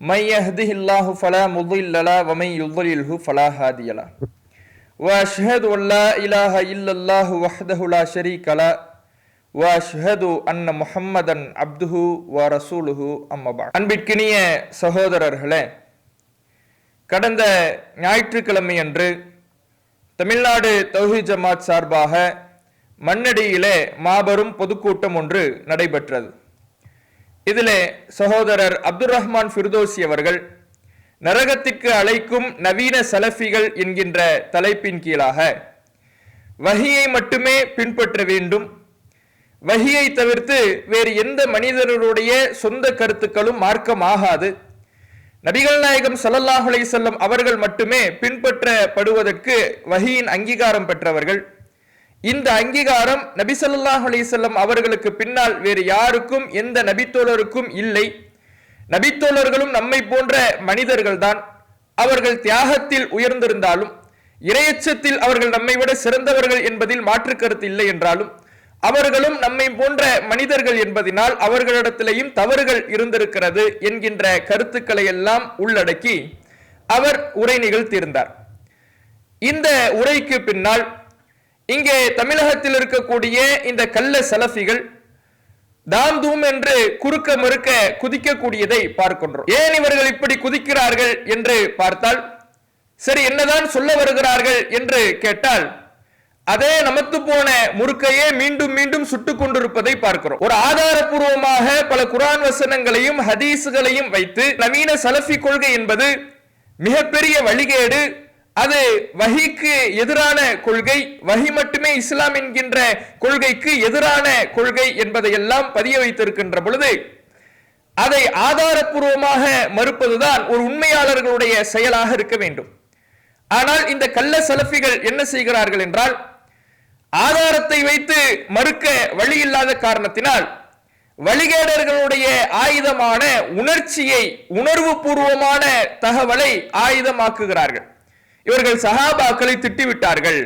من يهده الله فلا مضل له ومن يضلله فلا هادي له واشهد ان لا اله الا الله وحده لا شريك له واشهد ان محمدன் அப்துஹு ورسوله அம்மா பா அன்பிற்கினிய சகோதரர்களே கடந்த ஞாயிற்றுக்கிழமை அன்று தமிழ்நாடு தௌஹி ஜமாத் சார்பாக மண்ணடியிலே மாபெரும் பொதுக்கூட்டம் ஒன்று நடைபெற்றது இதிலே சகோதரர் அப்துல் ரஹ்மான் ஃபிர்தோசி அவர்கள் நரகத்திற்கு அழைக்கும் நவீன சலஃபிகள் என்கின்ற தலைப்பின் கீழாக வகியை மட்டுமே பின்பற்ற வேண்டும். வகியை தவிர்த்து வேறு எந்த மனிதர்களுடைய சொந்த கருத்துக்களும் மார்க்கமாகாது. நபிகள் நாயகம் ஸல்லல்லாஹு அலைஹி அவர்கள் மட்டுமே பின்பற்றப்படுவதற்கு வகியின் அங்கீகாரம் பெற்றவர்கள். இந்த அங்கீகாரம் நபிசல்லாஹ் அலிசல்லம் அவர்களுக்கு பின்னால் வேறு யாருக்கும் எந்த நபித்தோழருக்கும் இல்லை. நபித்தோழர்களும் நம்மை போன்ற மனிதர்கள்தான். அவர்கள் தியாகத்தில் உயர்ந்திருந்தாலும் இரையச்சத்தில் அவர்கள் நம்மை விட சிறந்தவர்கள் என்பதில் மாற்று கருத்து இல்லை என்றாலும் அவர்களும் நம்மை போன்ற மனிதர்கள் என்பதினால் அவர்களிடத்திலேயும் தவறுகள் இருந்திருக்கிறது என்கின்ற கருத்துக்களை எல்லாம் உள்ளடக்கி அவர் உரை நிகழ்த்தியிருந்தார். இந்த உரைக்கு பின்னால் இங்கே தமிழகத்தில் இருக்கக்கூடிய இந்த கள்ள சலஃபிகள் தாம் தூம் என்று குறுக்க மறுக்க குதிக்கக்கூடியதை பார்க்கின்றோம். ஏன் இவர்கள் இப்படி குதிக்கிறார்கள் என்று பார்த்தால் சரி என்னதான் சொல்ல வருகிறார்கள் என்று கேட்டால் அதே நமத்து போன முறுக்கையே மீண்டும் மீண்டும் சுட்டுக் கொண்டிருப்பதை பார்க்கிறோம். ஒரு ஆதாரபூர்வமாக பல குரான் வசனங்களையும் ஹதீஸுகளையும் வைத்து நவீன சலஃபி கொள்கை என்பது மிகப்பெரிய வழிகேடு அது வஹிக்கு எதிரான கொள்கை வஹி மட்டுமே இஸ்லாம் என்கின்ற கொள்கைக்கு எதிரான கொள்கை என்பதையெல்லாம் பதிய வைத்திருக்கின்ற பொழுது அதை ஆதாரப்பூர்வமாக மறுப்பதுதான் ஒரு உண்மையாளர்களுடைய செயலாக இருக்க வேண்டும். ஆனால் இந்த கள்ள சலஃபிகள் என்ன செய்கிறார்கள் என்றால் ஆதாரத்தை வைத்து மறுக்க வழி இல்லாத காரணத்தினால் வழிகேடர்களுடைய ஆயுதமான உணர்ச்சியை உணர்வு பூர்வமான தகவலை ஆயுதமாக்குகிறார்கள். இவர்கள் சஹாபாக்களை திட்டிவிட்டார்கள்.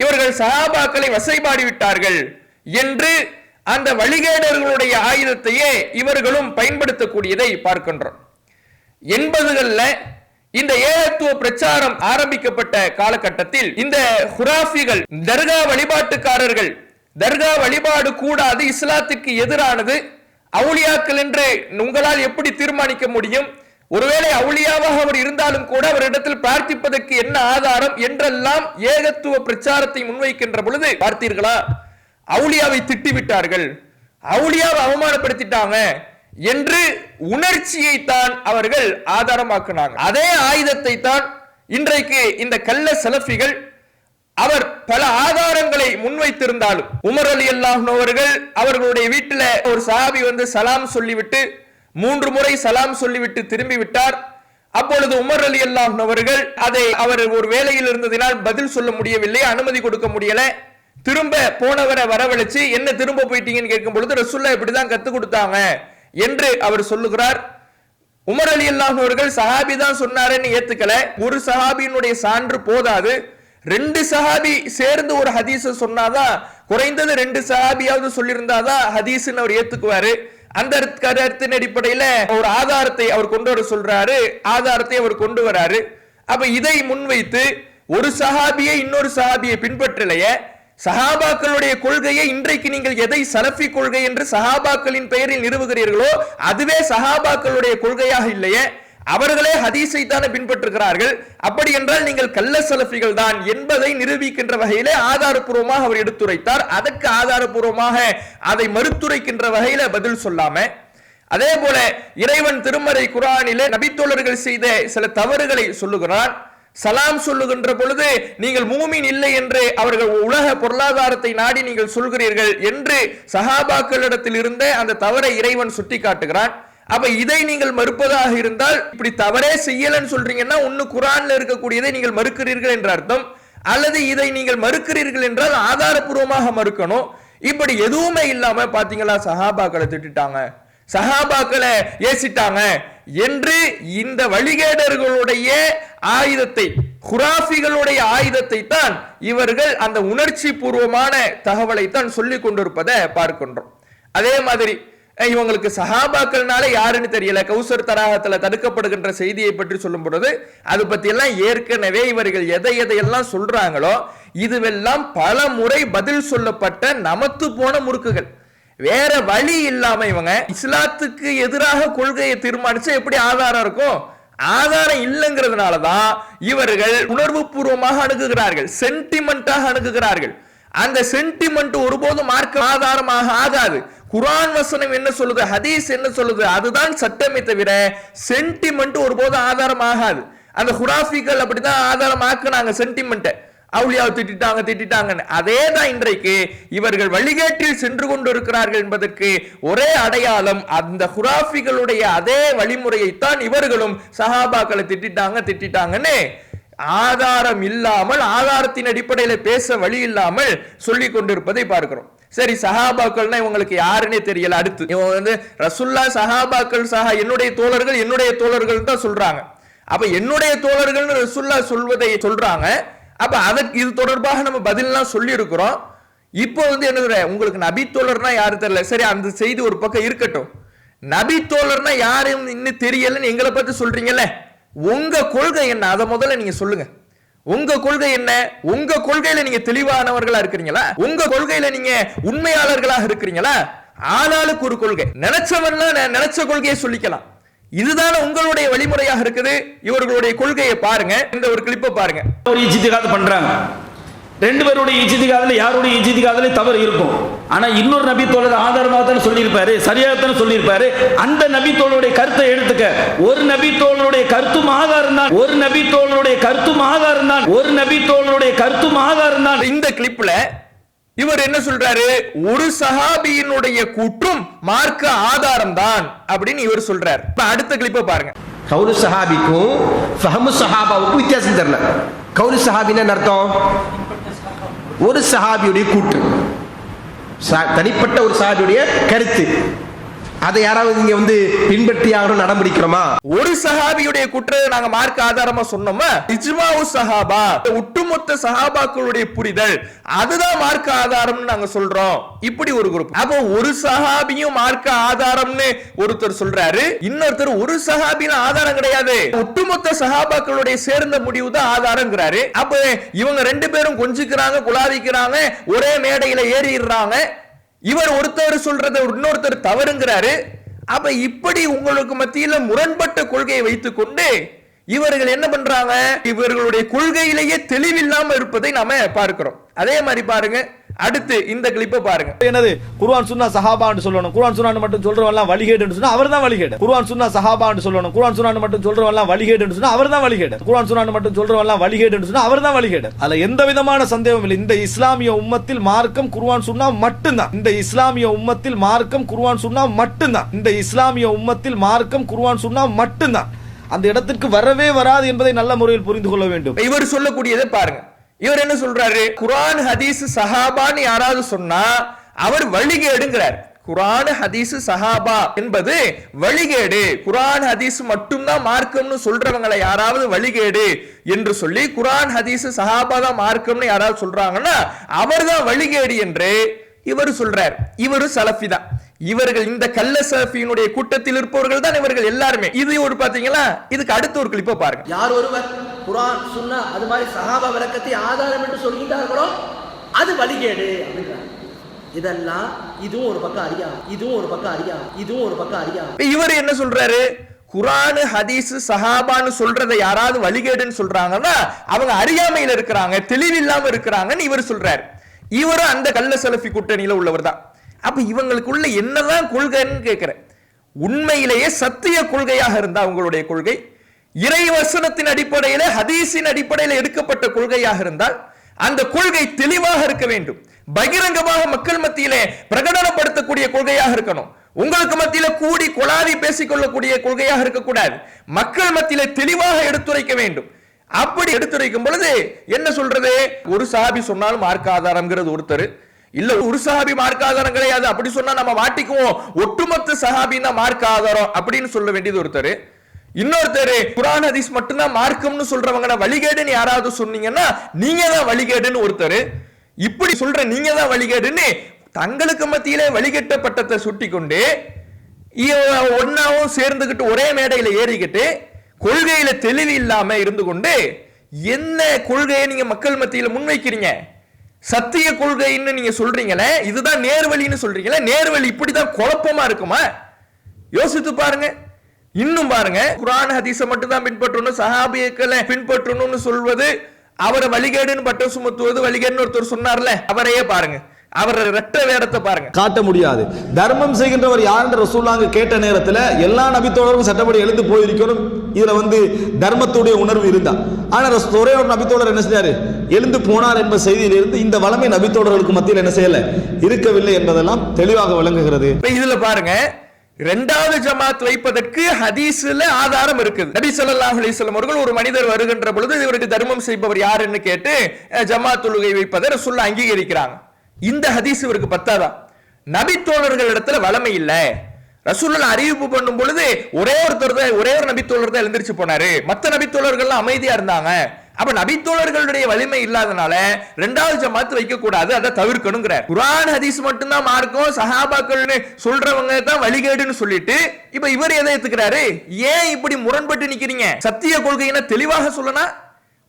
இவர்கள் சஹாபாக்களை வசைபாடி விட்டார்கள் என்று அந்த வழிகேடர்களுடைய ஆயுதத்தையே இவர்களும் பயன்படுத்தக்கூடியதை பார்க்கின்றோம். எண்பதுகள்ல இந்த ஏகத்துவ பிரச்சாரம் ஆரம்பிக்கப்பட்ட காலகட்டத்தில் இந்த ஹுராஃபிகள் தர்கா வழிபாட்டுக்காரர்கள் தர்கா வழிபாடு கூடாது இஸ்லாத்துக்கு எதிரானது அவுளியாக்கள் என்று உங்களால் எப்படி தீர்மானிக்க முடியும்? ஒருவேளை அவுளியாவாக அவர் இருந்தாலும் கூட அவரிடத்தில் பிரார்த்திப்பதற்கு என்ன ஆதாரம் என்றெல்லாம் ஏகத்துவ பிரச்சாரத்தை முன்வைக்கின்ற பொழுது பார்த்தீர்களா? அவுளியாவை திட்டிவிட்டார்கள். அவுளியாவை அவமானப்படுத்திட்டாங்க என்று உணர்ச்சியை தான் அவர்கள் ஆதாரமாக்குனாங்க. அதே ஆயுதத்தை தான் இன்றைக்கு இந்த கள்ள செலஃபிகள் அவர் பல ஆதாரங்களை முன்வைத்திருந்தாலும். உமர் அலி அல்லாஹ் அவர்கள் அவர்களுடைய வீட்டில் ஒரு சாபி வந்து சலாம் சொல்லிவிட்டு மூன்று முறை சலாம் சொல்லிவிட்டு திரும்பி விட்டார் அப்பொழுது உமர் அலி அல்லாஹ் அவர்கள் அதை அவர் ஒரு வேலையில் இருந்ததினால் பதில் சொல்ல முடியவில்லை அனுமதி கொடுக்க முடியல. திரும்ப போனவரை வரவழைச்சு என்ன திரும்ப போயிட்டீங்கன்னு கேட்கும் பொழுது ரசுல்லா இப்படிதான் கத்து கொடுத்தாங்க என்று அவர் சொல்லுகிறார். உமர் அலி அல்லாஹ் அவர்கள் சஹாபி தான் சொன்னாருன்னு ஏத்துக்கல. ஒரு சஹாபியினுடைய சான்று போதாது. ரெண்டு சஹாபி சேர்ந்து ஒரு ஹதீஸ சொன்னாதான் குறைந்தது ரெண்டு சஹாபியாவது சொல்லியிருந்தாதான் ஹதீஸ்ன்னு அவர் ஏத்துக்குவாரு. அந்த கருத்தின் அடிப்படையில ஒரு ஆதாரத்தை அவர் கொண்டு வர சொல்றாரு. ஆதாரத்தை அவர் கொண்டு வராரு. அப்ப இதை முன்வைத்து ஒரு சஹாபியை இன்னொரு சஹாபியை பின்பற்றலைய. சஹாபாக்களுடைய கொள்கையை இன்றைக்கு நீங்கள் எதை சலஃபி கொள்கை என்று சஹாபாக்களின் பெயரில் நிறுவுகிறீர்களோ அதுவே சஹாபாக்களுடைய கொள்கையாக இல்லையே. அவர்களே ஹதீஸை தானே பின்பற்றுகிறார்கள். அப்படி என்றால் நீங்கள் கள்ள சலஃபிகள் தான் என்பதை நிரூபிக்கின்ற வகையிலே ஆதாரப்பூர்வமாக அவர் எடுத்துரைத்தார். அதற்கு ஆதாரபூர்வமாக அதை மறுத்துரைக்கின்ற வகையில பதில் சொல்லாம அதே போல இறைவன் திருமறை குரானிலே நபித்தோழர்கள் செய்த சில தவறுகளை சொல்லுகிறான். சலாம் சொல்லுகின்ற பொழுது நீங்கள் மூமின் இல்லை என்று அவர்கள் உலக பொருளாதாரத்தை நாடி நீங்கள் சொல்கிறீர்கள் என்று சஹாபாக்களிடத்தில் இருந்த அந்த தவறை இறைவன் சுட்டி காட்டுகிறான் அப்ப இதை நீங்கள் மறுப்பதாக இருந்தால் இப்படி தவறே செய்யலன்னு சொல்றீங்கன்னா ஒன்னு குரான்ல இருக்கக்கூடியதை நீங்கள் மறுக்கிறீர்கள் என்ற அர்த்தம். அல்லது இதை நீங்கள் மறுக்கிறீர்கள் என்றால் ஆதாரபூர்வமாக மறுக்கணும். இப்படி எதுவுமே இல்லாம பாத்தீங்களா சஹாபாக்களை திட்டுட்டாங்க. சஹாபாக்களை ஏசிட்டாங்க என்று இந்த வழிகேடர்களுடைய ஆயுதத்தை குராஃபிகளுடைய ஆயுதத்தை தான் இவர்கள் அந்த உணர்ச்சி பூர்வமான தகவலை தான் சொல்லிக் கொண்டிருப்பதை பார்க்கின்றோம். அதே மாதிரி இவங்களுக்கு சஹாபாக்கள்னால யாருன்னு தெரியல. கௌசர் தராகத்துல தடுக்கப்படுகின்ற செய்தியை பற்றி சொல்லும் பொழுது அது பத்தி எல்லாம் ஏற்கனவே இவர்கள் எதை எதையெல்லாம் சொல்றாங்களோ இதுவெல்லாம் பல முறை பதில் சொல்லப்பட்ட நமத்து போன முறுக்குகள். வேற வழி இல்லாம இவங்க இஸ்லாத்துக்கு எதிராக கொள்கையை தீர்மானிச்சா எப்படி ஆதாரம் இருக்கும்? ஆதாரம் இல்லைங்கிறதுனால தான் இவர்கள் உணர்வு பூர்வமாக அணுகுகிறார்கள் சென்டிமெண்டாக அணுகுகிறார்கள். அந்த சென்டிமெண்ட் ஒருபோதும் மார்க்க ஆதாரமாக ஆகாது. குரான் வசனம் என்ன சொல்லுது ஹதீஸ் என்ன சொல்லுது அதுதான் சட்டமே தவிர சென்டிமெண்ட் ஒருபோதும் ஆதாரம் ஆகாது அந்த ஹுராஃபிகள் அப்படிதான் ஆதாரமாக்குனாங்க சென்டிமெண்ட்டை அவுளியாவை திட்டிட்டாங்க திட்டிட்டாங்கன்னு. அதே தான் இன்றைக்கு இவர்கள் வழிகேட்டில் சென்று கொண்டு இருக்கிறார்கள் என்பதற்கு ஒரே அடையாளம் அந்த ஹுராஃபிகளுடைய அதே வழிமுறையைத்தான் இவர்களும் சஹாபாக்களை திட்டிட்டாங்க திட்டிட்டாங்கன்னு. ஆதாரம் இல்லாமல் ஆதாரத்தின் அடிப்படையில் பேச வழி இல்லாமல் சொல்லி கொண்டிருப்பதை பார்க்கிறோம். சரி சஹாபாக்கள்னா இவங்களுக்கு யாருன்னே தெரியல அடுத்து. இவங்க வந்து ரசுல்லா சஹாபாக்கள் சஹா என்னுடைய தோழர்கள் என்னுடைய தோழர்கள் தான் சொல்றாங்க. அப்ப என்னுடைய தோழர்கள்னு ரசுல்லா சொல்வதை சொல்றாங்க. அப்ப அதற்கு இது தொடர்பாக நம்ம பதிலாம் சொல்லி இருக்கிறோம் இப்போ வந்து என்ன உங்களுக்கு நபி தோழர்னா யாரு தெரியல? சரி அந்த செய்தி ஒரு பக்கம் இருக்கட்டும். நபி தோழர்னா யாரும் இன்னும் தெரியலன்னு எங்களை பத்தி சொல்றீங்கல்ல? உங்க கொள்கை என்ன? அதை முதல்ல நீங்க சொல்லுங்க. உங்க கொள்கை என்ன? உங்க கொள்கையில நீங்க தெளிவானவர்களா இருக்கிறீங்களா? உங்க கொள்கையில நீங்க உண்மையாளர்களாக இருக்கிறீங்களா? ஆளாளுக்கு ஒரு கொள்கை. நினைச்சவன்லாம் நினைச்ச கொள்கையை சொல்லிக்கலாம். இதுதானே உங்களுடைய வழிமுறையாக இருக்குது. இவர்களுடைய கொள்கையை பாருங்க. இந்த ஒரு கிளிப்பை பாருங்க. ஒரு பண்றாங்க. ரெண்டு பேருடைய இஜித்திகாதுல யாருடைய இஜித்திகாதுல தவறு இருக்கும். ஆனா இன்னொரு நபி தோழர் ஆதாரமாக தானே சொல்லியிருப்பாரு சரியாகத்தானே சொல்லியிருப்பாரு. அந்த நபி தோழருடைய கருத்தை எடுத்துக்க. ஒரு நபி தோழருடைய கருத்தும் ஆதாரம் தான். ஒரு நபி தோழருடைய கருத்தும் ஆதாரம் தான். ஒரு நபி தோழருடைய கருத்தும் ஆதாரம் தான். இந்த கிளிப்ல இவர் என்ன சொல்றாரு? ஒரு சஹாபியினுடைய கூற்றும் மார்க்க ஆதாரம் தான் அப்படின்னு இவர் சொல்றாரு. இப்ப அடுத்த கிளிப்பை பாருங்க. கவுலு சஹாபிக்கும் ஃபஹமு சஹாபாவுக்கும் வித்தியாசம் தெரியல. கவுலு சஹாபின்னு என்ன அர்த்தம்? ஒரு சஹாபியுடைய கூற்று தனிப்பட்ட ஒரு சஹாபியுடைய கருத்து. அதை யாராவது இங்க வந்து பின்பற்றி யாரும் நடமுடிக்கிறோமா ஒரு சஹாபியுடைய குற்றத்தை நாங்க மார்க்க ஆதாரமா சொன்னோமா? இஜ்மாவு சஹாபா ஒட்டுமொத்த சஹாபாக்களுடைய புரிதல் அதுதான் மார்க்க ஆதாரம்னு நாங்க சொல்றோம். இப்படி ஒரு குரூப். அப்போ ஒரு சஹாபியும் மார்க்க ஆதாரம்னு ஒருத்தர் சொல்றாரு. இன்னொருத்தர் ஒரு சஹாபியில ஆதாரம் கிடையாது. ஒட்டுமொத்த சஹாபாக்களுடைய சேர்ந்த முடிவு தான் ஆதாரங்கிறாரு. அப்ப இவங்க ரெண்டு பேரும் கொஞ்சிக்கிறாங்க குலாவிக்கிறாங்க ஒரே மேடையில ஏறிடுறாங்க. இவர் ஒருத்தர் சொல்றத இன்னொருத்தர் தவறுங்கிறாரு. அப்ப இப்படி உங்களுக்கு மத்தியில முரண்பட்ட கொள்கையை வைத்துக்கொண்டு இவர்கள் என்ன பண்றாங்க? இவர்களுடைய கொள்கையிலேயே தெளிவில்லாம இருப்பதை நாம பார்க்கிறோம். அதே மாதிரி பாருங்க. அடுத்து இந்த கிளிப்பை பாருங்க. என்னது? குர்ஆன் சுன்னா சஹாபான்னு சொல்லணும். குர்ஆன் சுன்னான்னு மட்டும் சொல்றவன் வழிகேடுன்னு சொன்னா அவர் தான் வழிகேடு. குர்ஆன் சுன்னா சஹாபான்னு சொல்லணும். குர்ஆன் சுன்னான்னு மட்டும் சொல்றவன் வழிகேடுன்னு சொன்னா அவர் தான் வழிகேடு. குர்ஆன் சுன்னான்னு மட்டும் சொல்றவன் வழிகேடுன்னு சொன்னா அவர் தான் வழிகேடு. அதுல எந்த விதமான சந்தேகமும் இல்லை. இந்த இஸ்லாமிய உம்மத்தில் மார்க்கம் குர்ஆன் சுன்னா மட்டும்தான். இந்த இஸ்லாமிய உம்மத்தில் மார்க்கம் குர்ஆன் சுன்னா மட்டும்தான். இந்த இஸ்லாமிய உம்மத்தில் மார்க்கம் குர்ஆன் சுன்னா மட்டும்தான். அந்த இடத்திற்கு வரவே வராது என்பதை நல்ல முறையில் புரிந்து கொள்ள வேண்டும். இவர் சொல்லக்கூடியதை பாருங்க. இவர் என்ன சொல்றாரு? குரான் ஹதீஸ் சஹாபான்னு யாராவது சொன்னா அவர் வழிகேடுங்கிறார். குரான் ஹதீஸ் சஹாபா என்பது வழிகேடு. குரான் ஹதீஸ் மட்டும்தான் மார்க்கம்னு சொல்றவங்களை யாராவது வழிகேடு என்று சொல்லி குரான் ஹதீஸ் சஹாபா தான் மார்க்கம்னு யாராவது சொல்றாங்கன்னா அவர் தான் வழிகேடு என்று இவர் சொல்றார். இவரு சலஃபி தான். இவர்கள் இந்த கள்ள சலஃபியினுடைய கூட்டத்தில் இருப்பவர்கள் தான் இவர்கள் எல்லாருமே. இது ஒரு பாத்தீங்களா இதுக்கு அடுத்த ஒரு கிளிப்பை பாருங்க. யார் ஒருவர்? குரான் சுன்னா அது மாதிரி சஹாபா விளக்கத்தை ஆதாரம் என்று சொல்கின்றார்களோ அது வழிகேடு அப்படின்றாங்க. இதெல்லாம் இதுவும் ஒரு பக்கம் அறியா இதுவும் ஒரு பக்கம் அறியா இதுவும் ஒரு பக்கம் அறியா இவர் என்ன சொல்றாரு? குரானு ஹதீஸ் சஹாபான்னு சொல்றதை யாராவது வழிகேடுன்னு சொல்றாங்கன்னா அவங்க அறியாமையில் இருக்கிறாங்க தெளிவில்லாம இருக்கிறாங்கன்னு இவர் சொல்றாரு. இவரும் அந்த கள்ள செலஃபி கூட்டணியில உள்ளவர் தான். அப்ப இவங்களுக்குள்ள என்னதான் கொள்கைன்னு கேட்கிறேன் உண்மையிலேயே சத்திய கொள்கையாக இருந்தா அவங்களுடைய கொள்கை இறை வசனத்தின் அடிப்படையில ஹதீஸின் அடிப்படையில எடுக்கப்பட்ட கொள்கையாக இருந்தால் அந்த கொள்கை தெளிவாக இருக்க வேண்டும். பகிரங்கமாக மக்கள் மத்தியிலே பிரகடனப்படுத்தக்கூடிய கொள்கையாக இருக்கணும். உங்களுக்கு மத்தியில கூடி குழாவி பேசிக்கொள்ளக்கூடிய கொள்கையாக இருக்கக்கூடாது. மக்கள் மத்தியில தெளிவாக எடுத்துரைக்க வேண்டும். அப்படி எடுத்துரைக்கும் பொழுது என்ன சொல்றது? ஒரு சாபி சொன்னாலும் மார்க்க ஆதாரம்ங்கிறது ஒருத்தர். இல்ல ஒரு சஹாபி மார்க்க ஆதாரம் கிடையாது. அப்படி சொன்னா நம்ம மாட்டிக்குவோம். ஒட்டுமொத்த சஹாபி தான் மார்க்க ஆதாரம் அப்படின்னு சொல்ல வேண்டியது ஒருத்தர். இன்னொருத்தர் குரான் ஹதீஸ் மட்டும்தான் மார்க்கம்னு சொல்றவங்க வழிகேடுன்னு யாராவது சொன்னீங்கன்னா நீங்க தான் வழிகேடுன்னு ஒருத்தர். இப்படி சொல்ற நீங்க தான் வழிகேடுன்னு தங்களுக்கு மத்தியிலே வழிகட்டப்பட்டதை சுட்டி கொண்டு ஒன்னாவும் சேர்ந்துக்கிட்டு ஒரே மேடையில் ஏறிக்கிட்டு கொள்கையில தெளிவு இல்லாம இருந்து கொண்டு என்ன கொள்கையை நீங்க மக்கள் மத்தியில் முன்வைக்கிறீங்க? சத்திய கொள்கைன்னு நீங்க சொல்றீங்களே இதுதான் நேர்வழின்னு சொல்றீங்களே நேர்வழி இப்படிதான் குழப்பமா இருக்குமா? யோசித்து பாருங்க. இன்னும் பாருங்க குரான் ஹதீஸை மட்டும் தான் பின்பற்றணும் சஹாபியக்களை பின்பற்றணும்னு சொல்வது அவரை வழிகேடுன்னு பட்டம் சுமத்துவது வழிகேடுன்னு ஒருத்தர் சொன்னார்ல அவரையே பாருங்க. அவர் ரெட்ட வேடத்தை பாருங்க. காட்ட முடியாது. தர்மம் செய்கின்றவர் யார் என்ற ரசூல்லாங்க கேட்ட நேரத்துல எல்லா நபித்தோழரும் சட்டப்படி எழுந்து போயிருக்கணும். இதுல வந்து தர்மத்துடைய உணர்வு இருந்தா. ஆனா ஒரே ஒரு நபித்தோழர் என்ன செஞ்சாரு? எழுந்து போனார் என்ப செய்தியிலிருந்து இந்த வளமை நபித்தோழர்களுக்கு மத்தியில் என்ன செய்யல? இருக்கவில்லை என்பதெல்லாம் தெளிவாக விளங்குகிறது. இப்ப இதுல பாருங்க இரண்டாவது ஜமாத் வைப்பதற்கு ஹதீஸ்ல ஆதாரம் இருக்குது. நபி ஸல்லல்லாஹு அலைஹி அவர்கள் ஒரு மனிதர் வருகின்ற பொழுது இவருக்கு தர்மம் செய்பவர் யாருன்னு கேட்டு ஜமாத் தொழுகை வைப்பதை சொல்ல அங்கீகரிக்கிறாங்க. இந்த ஹதீஸ் இவருக்கு பத்தாதான் நபி தோழர்கள் இடத்துல வளமை இல்லை. ரசூலுல்லா அறிவிப்பு பண்ணும் பொழுது ஒரே ஒருத்தர் தான் ஒரே ஒரு நபித்தோழர் தான் எழுந்திரிச்சு போனாரு. மற்ற நபித்தோழர்கள்லாம் அமைதியா இருந்தாங்க. அப்ப நபித்தோழர்களுடைய வலிமை இல்லாதனால ரெண்டாவது ஜமாத்து வைக்க கூடாது அதை தவிர்க்கணுங்கிறார். குரான் ஹதீஸ் மட்டும்தான் மார்க்கும் சஹாபாக்கள்னு சொல்றவங்க தான் வழிகேடுன்னு சொல்லிட்டு இப்ப இவர் எதை ஏத்துக்கிறாரு? ஏன் இப்படி முரண்பட்டு நிக்கிறீங்க? சத்திய கொள்கையின தெளிவாக சொல்லனா?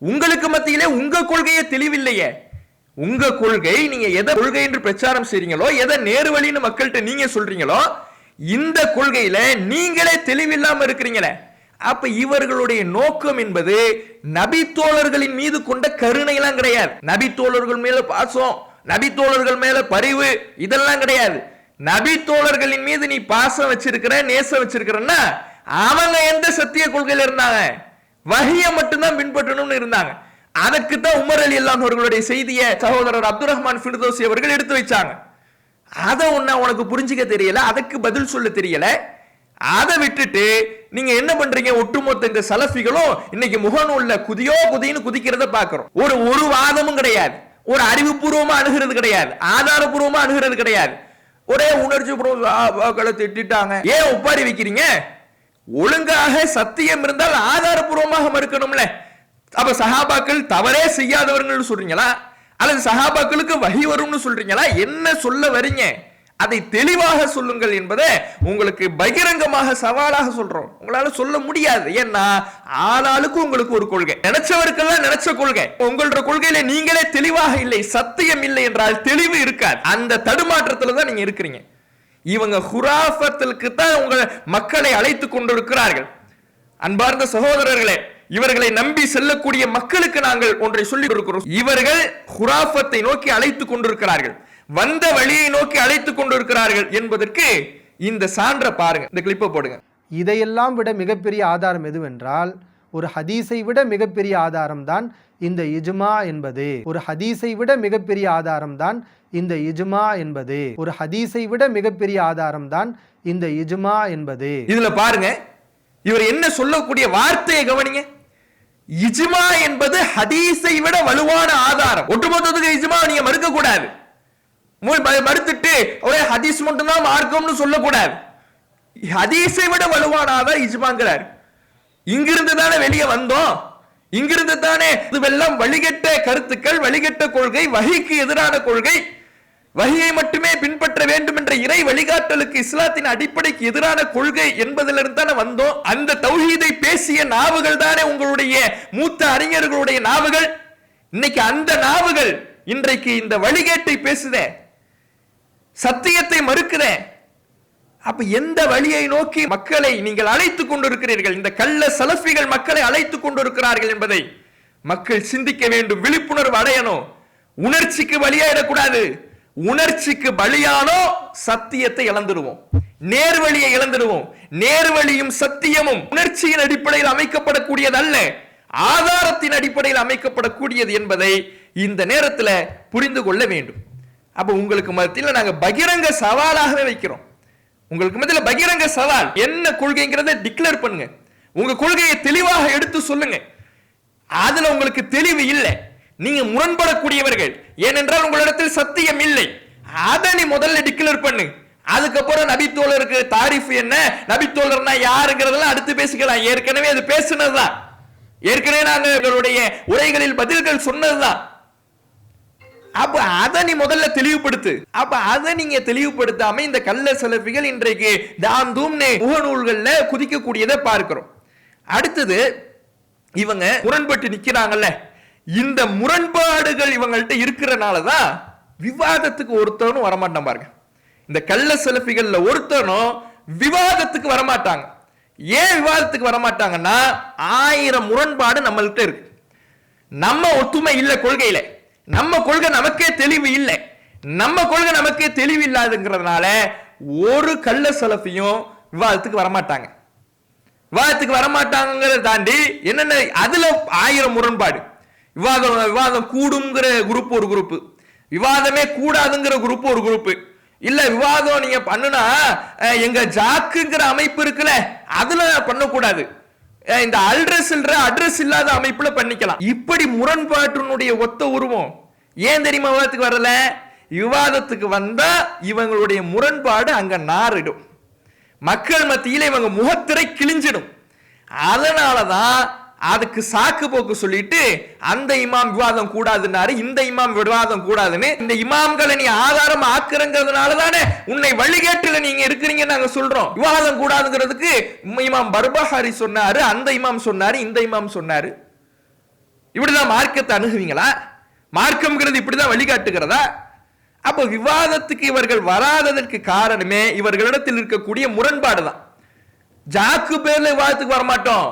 உங்களுக்கு மத்தியிலே உங்க கொள்கையே தெளிவில்லையே. உங்க கொள்கை நீங்க எதை கொள்கை என்று பிரச்சாரம் செய்றீங்களோ எதை நேரு வழின்னு மக்கள்கிட்ட நீங்க சொல்றீங்களோ இந்த கொள்கையில நீங்களே தெளிவில்லாம இருக்கிறீங்களே. அப்ப இவர்களுடைய நோக்கம் என்பது நபி தோழர்களின் மீது கொண்ட கருணை எல்லாம் கிடையாது. நபி தோழர்கள் மேல பாசம் நபி தோழர்கள் மேல பரிவு இதெல்லாம் கிடையாது. நபி தோழர்களின் மீது நீ பாசம் வச்சிருக்கிற நேசம் வச்சிருக்கிறன்னா அவங்க எந்த சத்திய கொள்கையில இருந்தாங்க? வகையை மட்டும்தான் பின்பற்றணும்னு இருந்தாங்க. அதற்கு தான் உமர் அலி அல்லாஹ் அவர்களுடைய செய்தியை சகோதரர் அப்துல் ரஹ்மான் ஃபிர்தோசி அவர்கள் எடுத்து வச்சாங்க. அதை ஒண்ணு உனக்கு புரிஞ்சுக்க தெரியல அதுக்கு பதில் சொல்ல தெரியல. அதை விட்டுட்டு நீங்க என்ன பண்றீங்க? ஒட்டுமொத்த இந்த சலஃபிகளும் இன்னைக்கு முகநூல்ல குதியோ குதின்னு குதிக்கிறத பாக்குறோம் ஒரு ஒரு வாதமும் கிடையாது. ஒரு அறிவுபூர்வமா அணுகிறது கிடையாது. ஆதாரபூர்வமா அணுகிறது கிடையாது. ஒரே உணர்ச்சி பூர்வங்களை திட்டாங்க ஏன் ஒப்பாரி வைக்கிறீங்க? ஒழுங்காக சத்தியம் இருந்தால் ஆதாரபூர்வமாக மறுக்கணும்ல. அப்ப சகாபாக்கள் தவறே செய்யாதவர்கள் சொல்றீங்களா? அல்லது சகாபாக்களுக்கு வகி வரும்னு சொல்றீங்களா? என்ன சொல்ல வரீங்க? அதை தெளிவாக சொல்லுங்கள் என்பதை உங்களுக்கு பகிரங்கமாக சவாலாக சொல்றோம். உங்களால சொல்ல முடியாது. ஏன்னா ஆளாளுக்கு உங்களுக்கு ஒரு கொள்கை. நினைச்சவருக்கெல்லாம் நினைச்ச கொள்கை. உங்களோட கொள்கையில நீங்களே தெளிவாக இல்லை சத்தியம் இல்லை என்றால் தெளிவு இருக்காது. அந்த தடுமாற்றத்துல தான் நீங்க இருக்கிறீங்க. இவங்க ஹுராஃபத்திற்கு தான் உங்கள் மக்களை அழைத்து கொண்டிருக்கிறார்கள். அன்பார்ந்த சகோதரர்களே இவர்களை நம்பி செல்லக்கூடிய மக்களுக்கு நாங்கள் ஒன்றை சொல்லி இருக்கிறோம் இவர்கள் ஹுராஃபத்தை நோக்கி அழைத்து கொண்டிருக்கிறார்கள். வந்த வழியை நோக்கி அழைத்து கொண்டிருக்கிறார்கள் என்பதற்கு இந்த சான்ற பாருங்க. இந்த கிளிப்பை போடுங்க. இதையெல்லாம் விட மிகப்பெரிய ஆதாரம் எதுவென்றால் ஒரு ஹதீஸை விட மிகப்பெரிய ஆதாரம் தான் இந்த இஜ்மா என்பது. ஒரு ஹதீஸை விட மிகப்பெரிய ஆதாரம் தான் இந்த இஜ்மா என்பது. ஒரு ஹதீஸை விட மிகப்பெரிய ஆதாரம் தான் இந்த இஜ்மா என்பது. இதுல பாருங்க. இவர் என்ன சொல்லக்கூடிய வார்த்தையை கவனிங்க. இஜ்மா என்பது ஹதீஸை விட வலுவான ஆதாரம். ஒட்டுமொத்தத்துக்கு இஜ்மா நீங்க மறுக்க கூடாது. மறுத்துட்டு ஒரே ஹதீஸ் மட்டும்தான் மார்க்கம்னு சொல்லக்கூடாது. ஹதீஸை விட வலுவான இஜ்மாங்கிறார் இங்கிருந்து தானே வெளியே வந்தோம். இங்கிருந்து தானே இதுவெல்லாம் வழிகட்ட கருத்துக்கள் வழிகட்ட கொள்கை வகைக்கு எதிரான கொள்கை. வகையை மட்டுமே பின்பற்ற வேண்டும் என்ற இறை வழிகாட்டலுக்கு இஸ்லாத்தின் அடிப்படைக்கு எதிரான கொள்கை என்பதிலிருந்து தானே வந்தோம். அந்த தௌஹீதை பேசிய நாவுகள் தானே உங்களுடைய மூத்த அறிஞர்களுடைய நாவுகள். இன்னைக்கு அந்த நாவுகள் இன்றைக்கு இந்த வழிகேட்டை பேசுதேன் சத்தியத்தை மறுக்கிற அப்ப எந்த வழியை நோக்கி மக்களை நீங்கள் அழைத்துக் கொண்டிருக்கிறீர்கள்? இந்த கள்ள சலஃபிகள் மக்களை அழைத்துக் கொண்டிருக்கிறார்கள் என்பதை மக்கள் சிந்திக்க வேண்டும் விழிப்புணர்வு அடையணும். உணர்ச்சிக்கு பலியாயிடக்கூடாது உணர்ச்சிக்கு பலியானோ சத்தியத்தை இழந்துடுவோம். நேர்வழியை இழந்துடுவோம். நேர்வழியும் சத்தியமும் உணர்ச்சியின் அடிப்படையில் அமைக்கப்படக்கூடியது அல்ல ஆதாரத்தின் அடிப்படையில் அமைக்கப்படக்கூடியது என்பதை இந்த நேரத்தில் புரிந்து கொள்ள வேண்டும். அப்போ உங்களுக்கு மத்தியில் நாங்கள் பகிரங்க சவாலாகவே வைக்கிறோம். உங்களுக்கு மத்தியில் பகிரங்க சவால் என்ன கொள்கைங்கிறத டிக்ளேர் பண்ணுங்க. உங்க கொள்கையை தெளிவாக எடுத்து சொல்லுங்க. அதுல உங்களுக்கு தெளிவு இல்லை. நீங்க முரண்படக்கூடியவர்கள். ஏனென்றால் உங்களிடத்தில் சத்தியம் இல்லை. அதை நீ முதல்ல டிக்ளேர் பண்ணு. அதுக்கப்புறம் நபித்தோழருக்கு தாரிஃப் என்ன? நபித்தோழர்னா யாருங்கிறதெல்லாம் அடுத்து பேசிக்கலாம். ஏற்கனவே அது பேசுனதுதான். ஏற்கனவே நாங்கள் எங்களுடைய உரைகளில் பதில்கள் சொன்னதுதான். அப்ப அதை நீ முதல்ல தெளிவுபடுத்து. அப்ப அதை நீங்க தெளிவுபடுத்தாம இந்த கள்ள செலவிகள் இன்றைக்கு தாம் தூம்னு முகநூல்கள்ல குதிக்கக்கூடியதை பார்க்கிறோம். அடுத்தது இவங்க முரண்பட்டு நிக்கிறாங்கல்ல. இந்த முரண்பாடுகள் இவங்கள்ட்ட இருக்கிறனாலதான் விவாதத்துக்கு ஒருத்தனும் வரமாட்டான் பாருங்க. இந்த கள்ள செலப்பிகள்ல ஒருத்தனும் விவாதத்துக்கு வரமாட்டாங்க. ஏன் விவாதத்துக்கு வரமாட்டாங்கன்னா ஆயிரம் முரண்பாடு நம்மள்கிட்ட இருக்கு. நம்ம ஒத்துமை இல்லை கொள்கையில. நம்ம கொள்கை நமக்கே தெளிவு இல்லை. நம்ம கொள்கை நமக்கே தெளிவு இல்லாதுங்கிறதுனால ஒரு கள்ள சலஃபியும் விவாதத்துக்கு வரமாட்டாங்க. விவாதத்துக்கு வரமாட்டாங்கிறத தாண்டி என்னென்ன அதுல ஆயிரம் முரண்பாடு. விவாதம் விவாதம் கூடுங்கிற குரூப் ஒரு குரூப் விவாதமே கூடாதுங்கிற குரூப் ஒரு குரூப் இல்ல விவாதம் நீங்க பண்ணுனா எங்க ஜாக்குங்கிற அமைப்பு இருக்குல்ல அதுல பண்ணக்கூடாது. இந்த அல்ட்ரஸ் அட்ரஸ் இல்லாத அமைப்புல பண்ணிக்கலாம். இப்படி முரண்பாட்டினுடைய ஒத்த உருவம் ஏன் தெரியுமா விவாதத்துக்கு வரல? விவாதத்துக்கு வந்தா இவங்களுடைய முரண்பாடு அங்க நாறிடும். மக்கள் மத்தியில் இவங்க முகத்திரை கிழிஞ்சிடும். அதனால தான் அதுக்கு சாக்கு போக்கு சொல்லிட்டு அந்த இமாம் விவாதம் கூடாதுன்னாரு இந்த இமாம் விவாதம் கூடாதுன்னு இந்த இமாம்களை நீ ஆதாரம் ஆக்குறங்கிறதுனால தானே உன்னை வழிகேட்டுல நீங்க இருக்கிறீங்கன்னு நாங்க சொல்றோம். விவாதம் கூடாதுங்கிறதுக்கு இமாம் பர்பஹாரி சொன்னாரு அந்த இமாம் சொன்னாரு இந்த இமாம் சொன்னாரு. இப்படிதான் மார்க்கத்தை அணுகுவீங்களா? மார்க்கம்ங்கிறது இப்படிதான் வழிகாட்டுகிறதா? அப்ப விவாதத்துக்கு இவர்கள் வராததற்கு காரணமே இவர்களிடத்தில் இருக்கக்கூடிய முரண்பாடு தான் ஜாக்கு பேர்ல விவாதத்துக்கு வர மாட்டோம்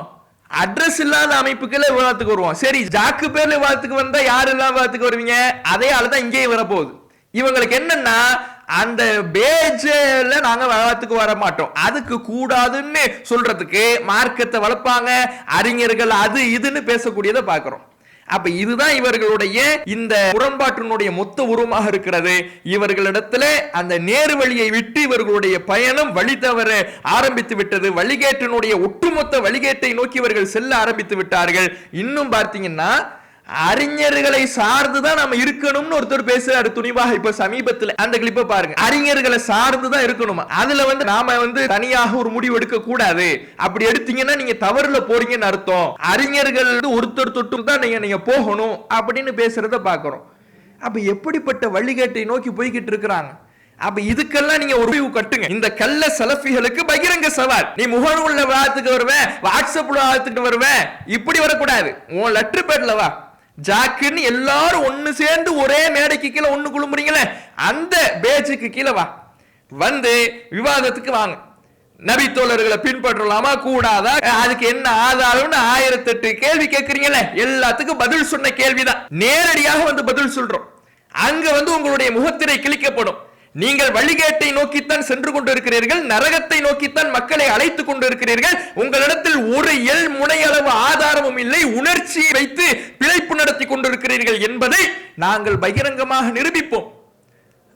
அட்ரஸ் இல்லாத அமைப்புகளே விவாதத்துக்கு வருவோம். சரி ஜாக்கு பேர்ல விவாதத்துக்கு வந்தா யாரு இல்லாம விவாதத்துக்கு வருவீங்க? அதே ஆளுதான் இங்கேயே வரப்போகுது. இவங்களுக்கு என்னன்னா அந்த பேஜ்ல நாங்க விவாதத்துக்கு வர மாட்டோம் அதுக்கு கூடாதுன்னு சொல்றதுக்கு மார்க்கத்தை வளர்ப்பாங்க. அறிஞர்கள் அது இதுன்னு பேசக்கூடியதை பார்க்குறோம். அப்ப இதுதான் இவர்களுடைய இந்த உடன்பாட்டினுடைய மொத்த உருவமாக இருக்கிறது. இவர்களிடத்துல அந்த நேரு வழியை விட்டு இவர்களுடைய பயணம் வழி தவற ஆரம்பித்து விட்டது. வழிகேட்டினுடைய ஒட்டுமொத்த வழிகேட்டை நோக்கி இவர்கள் செல்ல ஆரம்பித்து விட்டார்கள். இன்னும் பார்த்தீங்கன்னா அறிஞர்களை சார்ந்துதான் நம்ம இருக்கணும்னு ஒருத்தர் பேசுறாரு. துணிவாக இப்ப சமீபத்துல அந்த கிளிப்ப பாருங்க. அறிஞர்களை சார்ந்துதான் இருக்கணுமா? அதுல வந்து நாம வந்து தனியாக ஒரு முடிவு எடுக்க கூடாது. அப்படி எடுத்தீங்கன்னா நீங்க தவறுல போறீங்கன்னு அர்த்தம். அறிஞர்கள் ஒருத்தர் தொட்டும் தான் நீங்க நீங்க போகணும் அப்படின்னு பேசுறத பாக்குறோம். அப்ப எப்படிப்பட்ட வழிகேட்டை நோக்கி போய்கிட்டு இருக்கிறாங்க? அப்ப இதுக்கெல்லாம் நீங்க ஒரு முடிவு கட்டுங்க. இந்த கல்ல சலஃபிகளுக்கு பகிரங்க சவால். நீ முகநூல்ல விவாதத்துக்கு வருவேன் வாட்ஸ்அப்ல விவாதத்துக்கு வருவேன் இப்படி வரக்கூடாது. உன் லெட்டர் பேட்ல வா. ஜாக்குன்னு எல்லாரும் ஒன்னு சேர்ந்து ஒரே மேடைக்கு கீழே ஒன்று குழும்புறீங்களே அந்த பேஜுக்கு கீழே வா. வந்து விவாதத்துக்கு வாங்க. நபி தோழர்களை பின்பற்றலாமா கூடாதா? அதுக்கு என்ன ஆதாரம்னு ஆயிரத்தெட்டு கேள்வி கேட்கறீங்கல்ல எல்லாத்துக்கும் பதில் சொன்ன கேள்விதான். நேரடியாக வந்து பதில் சொல்றோம். அங்க வந்து உங்களுடைய முகத்திரை கிழிக்கப்படும். நீங்கள் வழிகேட்டை நோக்கித்தான் சென்று கொண்டிருக்கிறீர்கள் நரகத்தை நோக்கித்தான் மக்களை அழைத்துக் கொண்டிருக்கிறீர்கள். உங்களிடத்தில் ஒரு எல் முனையளவு ஆதாரமும் இல்லை உணர்ச்சியை வைத்து பிழைப்பு நடத்தி கொண்டிருக்கிறீர்கள் என்பதை நாங்கள் பகிரங்கமாக நிரூபிப்போம்.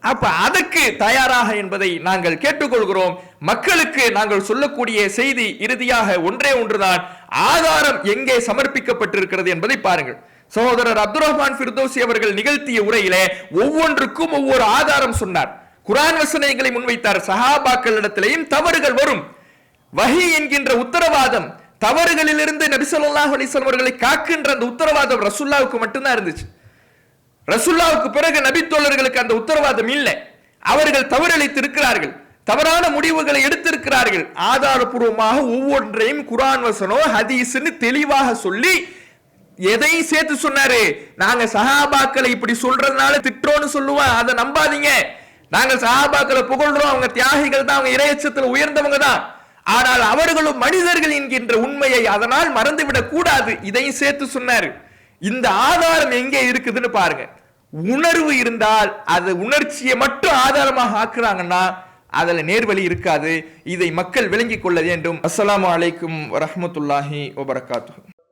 அப்ப அதற்கு தயாராக என்பதை நாங்கள் கேட்டுக்கொள்கிறோம். மக்களுக்கு நாங்கள் சொல்லக்கூடிய செய்தி இறுதியாக ஒன்றே ஒன்றுதான். ஆதாரம் எங்கே சமர்ப்பிக்கப்பட்டிருக்கிறது என்பதை பாருங்கள். சகோதரர் அப்துல் ரஹ்மான் பிர்தோசி அவர்கள் நிகழ்த்திய உரையிலே ஒவ்வொன்றுக்கும் ஒவ்வொரு ஆதாரம் சொன்னார். குரான் வசனங்களை முன்வைத்தார். சஹாபாக்களிடத்திலேயும் தவறுகள் வரும். வஹி என்கின்ற உத்தரவாதம் தவறுகளிலிருந்து நபிசல்லாஹ் ஸல்லல்லாஹு அவர்களை காக்கின்ற அந்த உத்தரவாதம் ரசுல்லாவுக்கு மட்டும்தான் இருந்துச்சு. ரசுல்லாவுக்கு பிறகு நபித்தோழர்களுக்கு அந்த உத்தரவாதம் இல்லை. அவர்கள் தவறளித்து இருக்கிறார்கள். தவறான முடிவுகளை எடுத்திருக்கிறார்கள். ஆதாரபூர்வமாக ஒவ்வொன்றையும் குரான் வசனோ ஹதீஸ்னு தெளிவாக சொல்லி எதையும் சேர்த்து சொன்னாரு. நாங்க சஹாபாக்களை இப்படி சொல்றதுனால திட்டோன்னு சொல்லுவோம். அதை நம்பாதீங்க. நாங்க சஹாபாக்களை புகழ்றோம் அவங்க தியாகிகள் தான் அவங்க இறையச்சத்தில் உயர்ந்தவங்க தான். ஆனால் அவர்களும் மனிதர்கள் என்கின்ற உண்மையை அதனால் மறந்துவிடக் கூடாது இதையும் சேர்த்து சொன்னாரு. இந்த ஆதாரம் எங்கே இருக்குதுன்னு பாருங்க. உணர்வு இருந்தால் அது உணர்ச்சியை மட்டும் ஆதாரமாக ஆக்குறாங்கன்னா அதுல நேர்வழி இருக்காது. இதை மக்கள் விளங்கிக் கொள்ள வேண்டும். அஸ்லாம் அலைக்கும் வரமத்துல்லாஹி வபரகாத்து